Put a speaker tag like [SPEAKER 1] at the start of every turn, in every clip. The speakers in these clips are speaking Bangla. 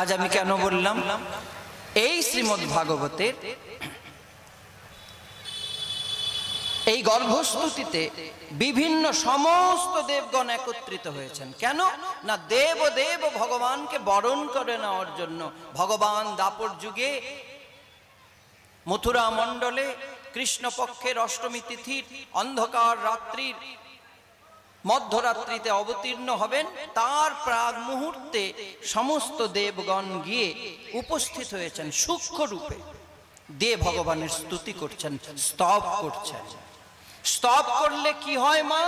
[SPEAKER 1] আজ আমি কেন বললাম এই শ্রীমদ ভাগবতের এই গর্ভস্তুতিতে বিভিন্ন সমস্ত দেবগণ একত্রিত হয়েছেন কেন না দেব দেব ভগবানকে বরণ করে নেওয়ার জন্য ভগবান দাপর যুগে মথুরা মণ্ডলে কৃষ্ণপক্ষের অষ্টমী তিথির অন্ধকার রাত্রির মধ্যরাত্রিতে অবতীর্ণ হবেন তার প্রাগ মুহূর্তে সমস্ত দেবগণ গিয়ে উপস্থিত হয়েছেন সূক্ষ্ম রূপে দে ভগবানের স্তুতি করছেন স্তব করছেন স্তব করলে কি হয় মা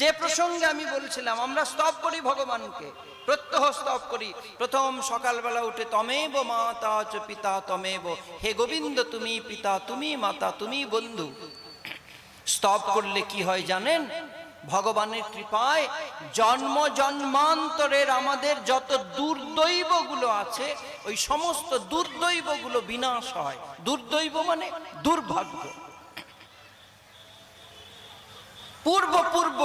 [SPEAKER 1] যে প্রসঙ্গে আমি বলছিলাম আমরা স্তব করি ভগবানকে প্রত্যহ স্তব করি প্রথম সকালবেলা উঠে তমেব মাতা চ পিতা তমেব হে গোবিন্দ তুমি পিতা তুমি মাতা তুমি বন্ধু স্তব করলে কি হয় জানেন ভগবানের কৃপায় জন্ম জন্মান্তরের আমাদের যত দুর্দৈবগুলো আছে ওই সমস্ত দুর্দৈবগুলো বিনাশ হয় দুর্দৈব মানে দুর্ভাগ্য পূর্ব পূর্ব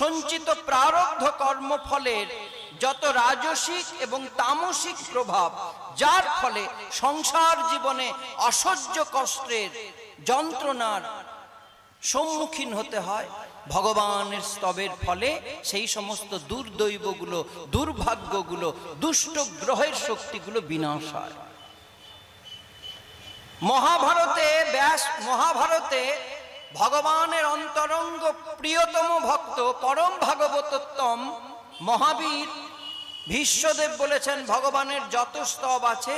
[SPEAKER 1] সঞ্চিত প্রারব্ধ কর্মফলের যত রাজসিক এবং তামসিক প্রভাব যার ফলে সংসার জীবনে অসহ্য কষ্টের যন্ত্রণার সম্মুখীন হতে হয় ভগবানের স্তবের ফলে সেই সমস্ত দুর্দৈবগুলো দুর্ভাগ্যগুলো দুষ্ট গ্রহের শক্তিগুলো বিনাশ হয় মহাভারতে ব্যাস মহাভারতে ভগবানের অন্তরঙ্গ প্রিয়তম ভক্ত পরম ভাগবতোত্তম মহাবীর ভীষ্মদেব বলেছেন ভগবানের যত স্তব আছে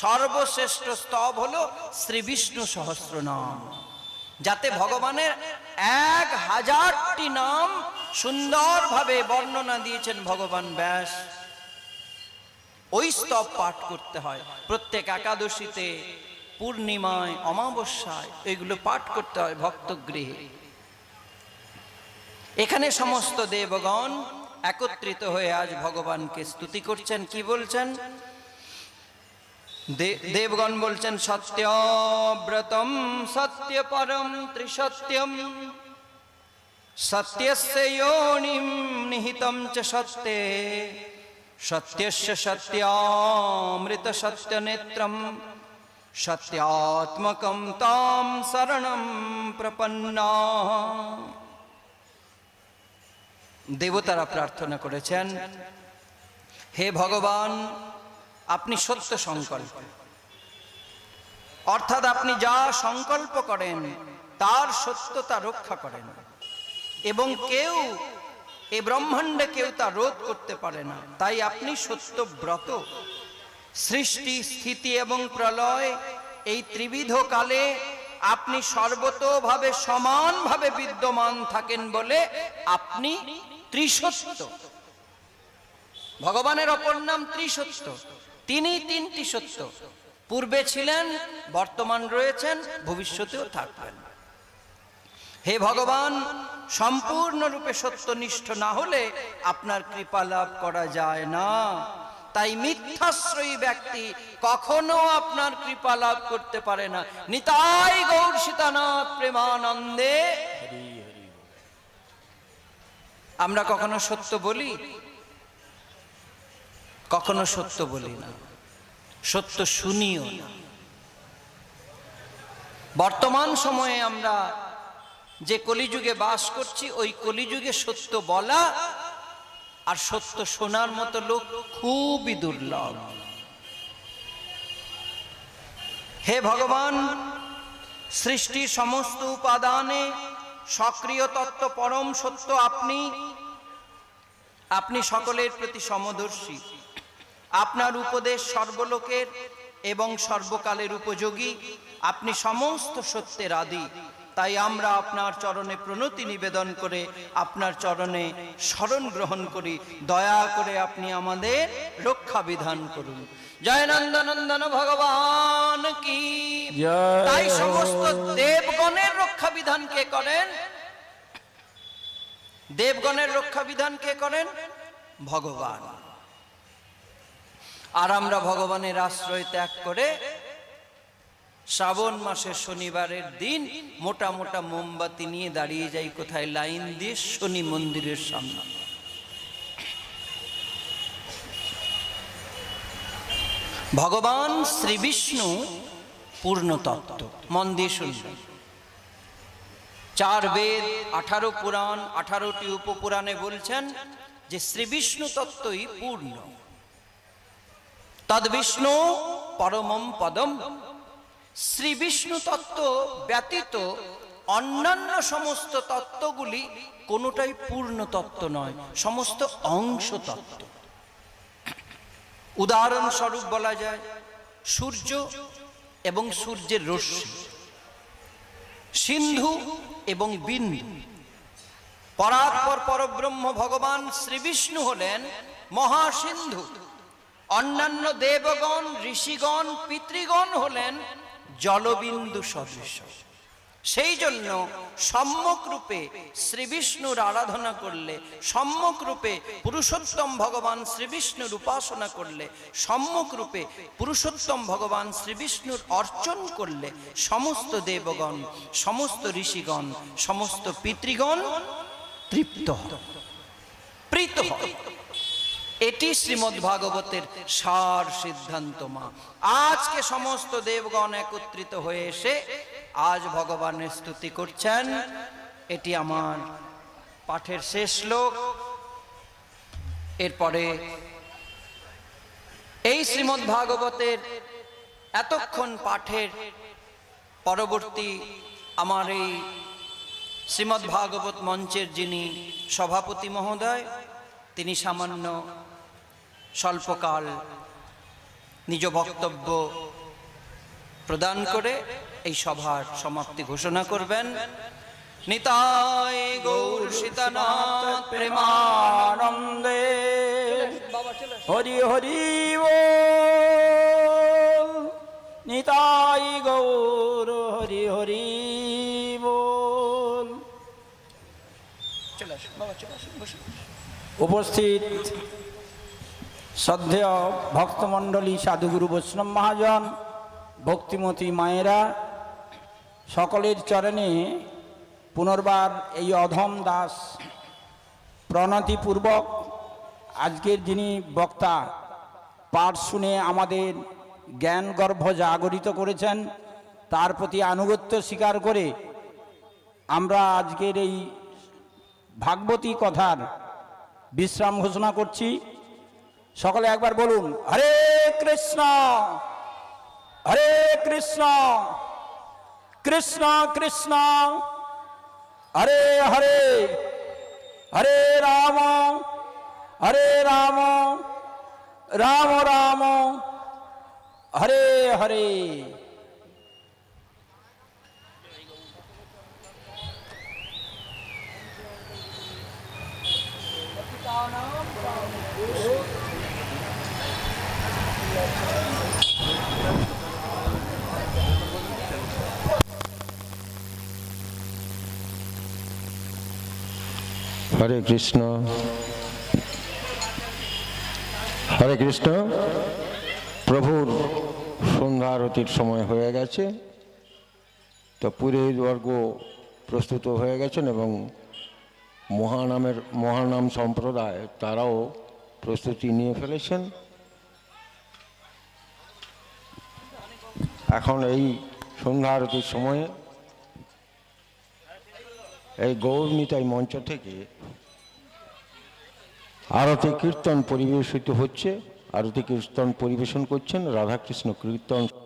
[SPEAKER 1] সর্বশ্রেষ্ঠ স্তব হল শ্রী বিষ্ণু সহস্র নাম যাতে ভগবানের এক হাজারটি নাম সুন্দরভাবে বর্ণনা দিয়েছেন ভগবান ব্যাস ওই স্তব পাঠ করতে হয় প্রত্যেক একাদশীতে পূর্ণিমায় অমাবস্যায় এগুলো পাঠ করতে হয় ভক্তগৃহে এখানে সমস্ত দেবগণ একত্রিত হয়ে আজ ভগবানকে স্তুতি করছেন কি বলছেন দেবগণ বলছেন সত্য ব্রতম সত্য পরম ত্রিসত্যম সত্যিম নিহিতম চ সত্যে সত্য সত্য সত্যামৃত সত্য নেত্রম সত্যাত্মকম তাম শরণম প্রপন্ন দেবতারা প্রার্থনা করেছেন হে ভগবান আপনি সত্য সংকল্প অর্থাৎ আপনি যা সংকল্প করেন তার সত্যতা রক্ষা করেন এবং কেউ এ ব্রহ্মাণ্ডে কেউ তা রোধ করতে পারে না তাই আপনি ব্রত সৃষ্টি স্থিতি এবং প্রলয় এই ত্রিবিধ কালে আপনি সর্বতোভাবে সমানভাবে বিদ্যমান থাকেন বলে আপনি ত্রিসত্য ভগবানের অপর নাম ত্রিসত্য তিনি তিনটি সত্য পূর্বে ছিলেন বর্তমান রয়েছেন ভবিষ্যতেও থাকবেন হে ভগবান সম্পূর্ণরূপে সত্যনিষ্ঠ না হলে আপনার কৃপা লাভ করা যায় না তাই মিথ্যাশ্রয়ী ব্যক্তি কখনো আপনার কৃপা লাভ করতে পারে না নিতাই গৌর সীতানাথ প্রেমানন্দে আমরা কখনো সত্য বলি কখনো সত্য বলি না সত্য শুনিও না বর্তমান সময়ে আমরা যে কলিযুগে বাস করছি ওই কলিযুগে সত্য বলা আর সত্য শোনার মতো লোক খুবই দুর্লভ হে ভগবান সৃষ্টি সমস্ত উপাদানে সক্রিয় তত্ত্ব পরম সত্য আপনি আপনি সকলের প্রতি সমদর্শী আপনার উপদেশ সর্বলোকের এবং সর্বকালের উপযোগী আপনি সমস্ত সত্যের আদি তাই আমরা আপনার চরণে প্রণতি নিবেদন করে আপনার চরণে স্মরণ গ্রহণ করি দয়া করে আপনি আমাদের রক্ষা বিধান করুন জয় নন্দনন্দন ভগবান কি তাই সমস্ত দেবগণের রক্ষা বিধান কে করেন দেবগণের রক্ষা বিধান কে করেন ভগবান আর আমরা ভগবানের আশ্রয় ত্যাগ করে শ্রাবণ মাসের শনিবারের দিন মোটা মোটা মোমবাতি নিয়ে দাঁড়িয়ে যাই কোথায় লাইন দিয়ে শনি মন্দিরের সামনে ভগবান শ্রী বিষ্ণু পূর্ণতত্ত্ব মন দিয়ে শুনবেন চার বেদ আঠারো পুরাণ আঠারোটি উপপুরাণে বলছেন যে শ্রী বিষ্ণু তত্ত্বই পূর্ণ বিষ্ণু পরমম পদম শ্রী বিষ্ণু তত্ত্ব ব্যতীত অন্যান্য সমস্ত তত্ত্বগুলি কোনোটাই পূর্ণ তত্ত্ব নয় সমস্ত অংশ তত্ত্ব উদাহরণস্বরূপ বলা যায় সূর্য এবং সূর্যের রশ্মি সিন্ধু এবং বিন্দু পরাৎপর পরব্রহ্ম ভগবান শ্রীবিষ্ণু হলেন মহাসিন্ধু অন্যান্য দেবগণ ঋষিগণ পিতৃগণ হলেন জলবিন্দু সদৃশ সেই জন্য সম্যক রূপে শ্রীবিষ্ণুর আরাধনা করলে সম্যক রূপে পুরুষোত্তম ভগবান শ্রীবিষ্ণুর উপাসনা করলে সম্যক রূপে পুরুষোত্তম ভগবান শ্রীবিষ্ণুর অর্চন করলে সমস্ত দেবগণ সমস্ত ঋষিগণ সমস্ত পিতৃগণ তৃপ্ত প্রীত হয় এটি শ্রীমদ ভাগবতের সার সিদ্ধান্ত মা আজকে সমস্ত দেবগণ একত্রিত হয়ে এসে আজ ভগবানের স্তুতি করছেন এটি আমার পাঠের শেষ শ্লোক এরপরে এই শ্রীমদ ভাগবতের এতক্ষণ পাঠের পরবর্তী আমার এই শ্রীমদ্ভাগবত মঞ্চের যিনি সভাপতি মহোদয় তিনি সামান্য স্বল্পকাল নিজ বক্তব্য প্রদান করে এই সভার সমাপ্তি ঘোষণা করবেন নিতাই গৌর সীতানাথ প্রেমানন্দে হরি হরি ও নিতাই গৌর হরি হরি চলে উপস্থিত শ্রদ্ধেয় ভক্তমণ্ডলী সাধুগুরু বৈষ্ণব মহাজন ভক্তিমতী মায়েরা সকলের চরণে পুনর্বার এই অধম দাস প্রণতিপূর্বক আজকের যিনি বক্তা পাঠ শুনে আমাদের জ্ঞান গর্ভ জাগরিত করেছেন তার প্রতি আনুগত্য স্বীকার করে আমরা আজকের এই ভাগবতী কথার বিশ্রাম ঘোষণা করছি সকলে একবার বলুন হরে কৃষ্ণ হরে কৃষ্ণ কৃষ্ণ কৃষ্ণ হরে হরে হরে রাম হরে রাম রাম রাম হরে হরে Oh, no. হরে কৃষ্ণ হরে কৃষ্ণ প্রভুর সন্ধ্যারতির সময় হয়ে গেছে তো পুরোহিতবর্গ প্রস্তুত হয়ে গেছেন এবং মহানামের মহানাম সম্প্রদায় তারাও প্রস্তুতি নিয়ে ফেলেছেন এখন এই সন্ধ্যারতির সময়ে এই গৌরমিতাই মঞ্চ থেকে আরতি কীর্তন পরিবেশিত হচ্ছে আরতি কীর্তন পরিবেশন করছেন রাধাকৃষ্ণ কীর্তন